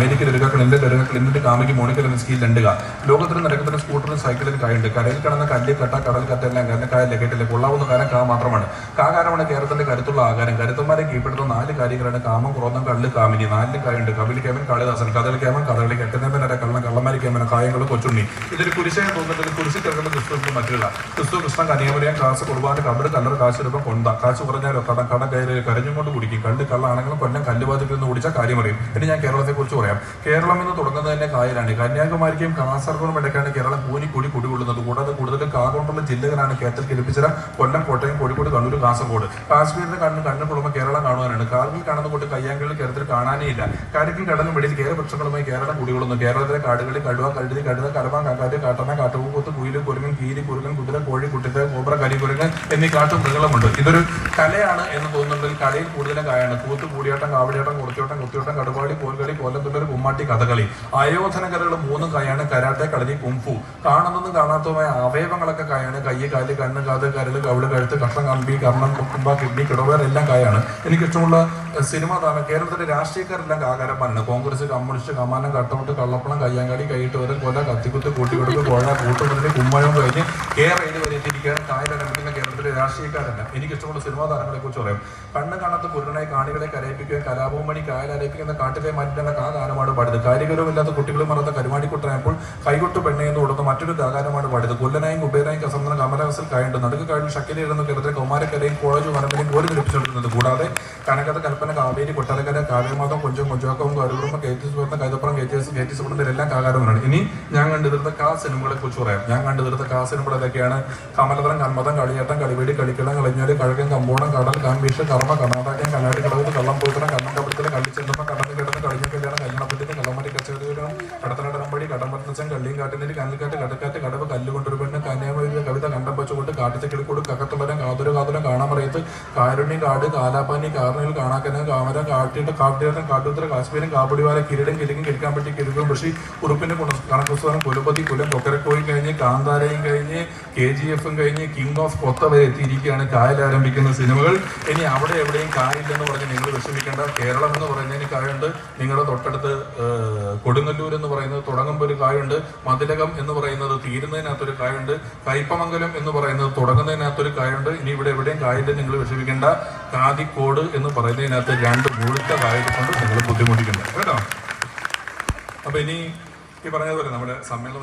അമേരിക്കയിൽ ഒരുക ക്ലിൻഡൻ ഒരുക ക്ലിൻഡന്റെ കാമയ്ക്ക് മോണിക്കൽ എന്ന സ്കീൽ രണ്ടുക ലോകത്തിന് നടക്കുന്ന സ്കൂട്ടറിന് സൈക്കിളിന് കായുണ്ട്. കരയിൽ കടന്ന കല്ല് കട്ട കടൽ കട്ടെല്ലാം കരന്ന കായല്ല കേട്ടില്ല? കൊള്ളാവുന്ന കാരം കാ മാത്രമാണ്. കാ കാരമാണ് കേരളത്തിന്റെ കരുത്തുള്ള ആകാരം. കരുത്തന്മാരെ കീഴ്പ്പെടുത്തുന്ന നാല് കാര്യങ്ങളാണ് കാമം ക്രോധം കള്ള് കാമിനി. നാലിന് കായുണ്ട്. കപിലി കേമൻ കാളിദാസൻ. കഥൽ കേമൻ കഥകളി. കെട്ടുന്നേമനര കള്ളൻ കള്ളമാരി കേമന കായങ്ങൾ കൊച്ചുണ്ണി. ഇതൊരു കുരിശേ തോന്നുന്നത് കുരിശി കിടക്കുന്ന ക്രിസ്തുവിന്റെ മറ്റുള്ള. ക്രിസ്തു കൃഷ്ണൻ കനിയമരയും കാസ് കുർബാന കബറ് കല്ലറ് കാശ് രൂപം കൊണ്ട കാശ് കുറഞ്ഞാലോ കട കട കയറി കരഞ്ഞുകൊണ്ട് കുടിക്കും. കള്ള് കള്ളാണെങ്കിലും കൊല്ലം കല്ല് നിന്ന് കുടിച്ച കാര്യം അറിയും. ഇനി ഞാൻ കേരളത്തെ കുറിച്ച് പറയാം. കേരളം എന്ന് തുടങ്ങുന്നത് തന്നെ കായലാണ്. കന്യാകുമാരിക്കും കാസർഗോഡും ഇടയ്ക്കാണ് കേരളം കൂനിക്കൂടി കുടികൊള്ളുന്നത്. കൂടാതെ കൂടുതലും കാകൊണ്ടുള്ള ജില്ലകളാണ് കേരളത്തിൽ കിളിപ്പിച്ചിര കൊല്ലം കോട്ടയം കോഴിക്കോട് കണ്ണൂർ കാസർഗോഡ്. കാശ്മീരിന് കണ്ണ് കണ്ണ് കുളമ്പ് കേരളം കാണുവാനാണ്. കാർഗിൽ കാണുന്ന കൊണ്ട് കയ്യാങ്കളിൽ കേരളത്തിൽ കാണാനേ ഇല്ല. കാരിക്കും കടലും വെളിയിൽ കേരവൃക്ഷങ്ങളുമായി കേരളം കുടികൊള്ളുന്നു. കേരളത്തിലെ കാടുകളിൽ കടുവ കഴുതി കടുവ കലവ കാക്കാറ്റ് കാട്ടണ കാട്ടുപൂത്ത് കുയിൽ കുരുങ്ങൻ കീരി കുരുങ്ങൻ കുതിര കോഴി കുട്ടിത്തെ കോബ്ര കരികുരുങ്ങൻ എന്നീ കാട്ടു മൃഗങ്ങളുമുണ്ട്. ഇതൊരു കലയാണ് എന്ന് തോന്നുന്നുണ്ടെങ്കിൽ കലയിൽ കൂടുതലും കായാണ് കൂത്ത് കൂടിയാട്ടം കാവടിയാട്ടം കുറച്ചോട്ടം കുത്തിയോട്ടം കടുപാടി കോൽകളി കോലത്തുള്ളൊരു കുമ്മാട്ടി കഥകളി. ആയോധന കലകൾ മൂന്നും കൈയാണ് കരാട്ടെ കളരി കുംഫു. കാണുന്നതും കാണാത്തതുമായ അവയവങ്ങളൊക്കെ കായാണ്. കയ്യ് കാൽ കണ്ണ് കാത് കരൾ കവിൾ കഴുത്ത് കഷ്ണം കമ്പി കർണം കുക്കുമ്പ കിഡ്നി കിടവേർ എല്ലാം കായാണ്. എനിക്കിഷ്ടമുള്ള സിനിമ താരം കേരളത്തിലെ രാഷ്ട്രീയക്കാരെല്ലാം കാകാരന്മാരാണ് കോൺഗ്രസ് കമ്മ്യൂണിസ്റ്റ് കമാനം കട്ടമുട്ട് കള്ളപ്പണം കയ്യാങ്കാടി കൈയിട്ട് വരെ കൊല കത്തിക്കുത്ത് കൂട്ടിക്കൊടുത്ത് കോഴ കൂട്ടുമുതലിന് കുമ്മഴം കഴിഞ്ഞ് കേരളയിൽ റെയിൽ വരെ എത്തിയിരിക്കുകയാണ്. കായലിറങ്ങുന്ന കേരളത്തിലെ രാഷ്ട്രീയക്കാരല്ല എനിക്കിഷ്ടമുള്ള സിനിമാ താരങ്ങളെ കുറിച്ച് പറയാം. കണ്ണ് കാണാത്ത കുരുണനെ കാണികളെ കരയിപ്പിക്കുകയും കലാപവും മണി കായലരയിപ്പിക്കുന്ന കാട്ടിലെ മറ്റുള്ള കാ ഗാനമാണ് പാടിയത്. കാര്യഗരവുമില്ലാത്ത കുട്ടികളും മറന്ന കരുമാടിക്കുട്ടനായപ്പോൾ കൈകൊട്ട് പെണ്ണയെന്ന് കൊടുത്ത മറ്റൊരു ഗാനമാണ് പാടിയത്. കൊല്ലനായും കുബേരായും കസന്തന കമലഹസൽ കായുണ്ട് നടുക്ക് കായലിൽ ഷക്കിലിരുന്ന കേരളത്തിലെ കൗമാരക്കരയും കോളേജ് വനത്തിനെയും പോലും വിളിപ്പിച്ചിരുന്നത് കൂടാതെ കനകഥ കൽപ്പന കാവേരി കൊട്ടാരക്കര കാവ്യമാതം കൊഞ്ചം കൊഞ്ചാക്കവും കരുകുറുമ്പ കേറ്റീസ് പറഞ്ഞ കൈതപ്പുറം പറഞ്ഞ എല്ലാം കാകാരമാണ് ഇനി ഞാൻ കണ്ടുതീർത്ത കാ സിനിമകളെ കുറിച്ച് പറയാം. ഞാൻ കണ്ടുതീർത്ത കാ സിനിമകൾ ഏതൊക്കെയാണ് കമലതരം കന്മതം കളിയാട്ടം കളിവേടി കളിക്കളം കളഞ്ഞാൽ കഴകൻ കമ്പോണം കടൽ കാമ്പീഷ് കർമ്മ കർണാടകം കണ്ണാടി കടവ് കള്ളം പോയിത്തരം കണ്ണം കപ്പിടത്തിലെ കള്ളിച്ചെന്തപ്പ കടന്ന് കിടന്ന് കളിഞ്ഞ കല്യാണം കല്യാണപ്പറ്റിന്റെ കള്ളമടി കച്ചവടം കടത്തനടമ്പടി കടമ്പത്തച്ചൻ കള്ളിയും കാട്ടിനേരി കനൽക്കാറ്റ് കടക്കാറ്റ് കടവ് കല്ലുകൊണ്ടൊരു പെണ്ണ് കന്യാകുമാരി കവിത കണ്ടം വെച്ചുകൊണ്ട് കാട്ടിത്തെ കിളിക്കൂട് കക്കത്തുള്ളരം കാതൊരു കാതുരം കാണാൻ പറയത്ത്. കാരുണ്യം കാട് കാലാപ്പാനി കാർണിൽ കാണാക്കന കാമരം കാട്ടിയിട്ട് കാട്ടിയാട്ടം കാട്ടുത്തര കാശ്മീരും കാപ്പടിവാല കിരീടം കിരിക്കും കിരിക്കാൻ പറ്റി കിരുക്കും പക്ഷി ഉറുപ്പിന്റെ കണക്കുസ്വാനം കുലപതി കുലം കൊക്കരക്കോയും കഴിഞ്ഞ് കാന്താരയും കഴിഞ്ഞ് കെ ജി എഫും കഴിഞ്ഞ് കിങ് ഓഫ് കൊത്ത വരെ എത്തിയിരിക്കുകയാണ് കായൽ ആരംഭിക്കുന്ന സിനിമകൾ. ഇനി അവിടെ എവിടെയും കായില്ലെന്ന് പറഞ്ഞ് നിങ്ങൾ വിഷമിക്കേണ്ട. കേരളം എന്ന് പറയുന്നതിന് കായുണ്ട് നിങ്ങളുടെ തൊട്ടടുത്ത് കൊടുങ്ങല്ലൂർ എന്ന് പറയുന്നത് തുടങ്ങുമ്പോൾ ഒരു കായുണ്ട് മതിലകം എന്ന് പറയുന്നത് തീരുന്നതിനകത്തൊരു കായുണ്ട്. കയ്പമംഗലം എന്ന് പറയുന്നത് തുടങ്ങുന്നതിനകത്തൊരു കായുണ്ട്. ഇനി ഇവിടെ എവിടെയും കായുണ്ട് നിങ്ങൾ വിഷമിക്കേണ്ട. കാതിക്കോട് എന്ന് പറയുന്നതിനകത്ത് രണ്ട് മുഴുത്ത കായുകൊണ്ട് നിങ്ങൾ ബുദ്ധിമുട്ടിക്കുന്നത് കേട്ടോ? അപ്പൊ ഇനി ഈ പറഞ്ഞതുപോലെ നമ്മുടെ സമ്മേളനം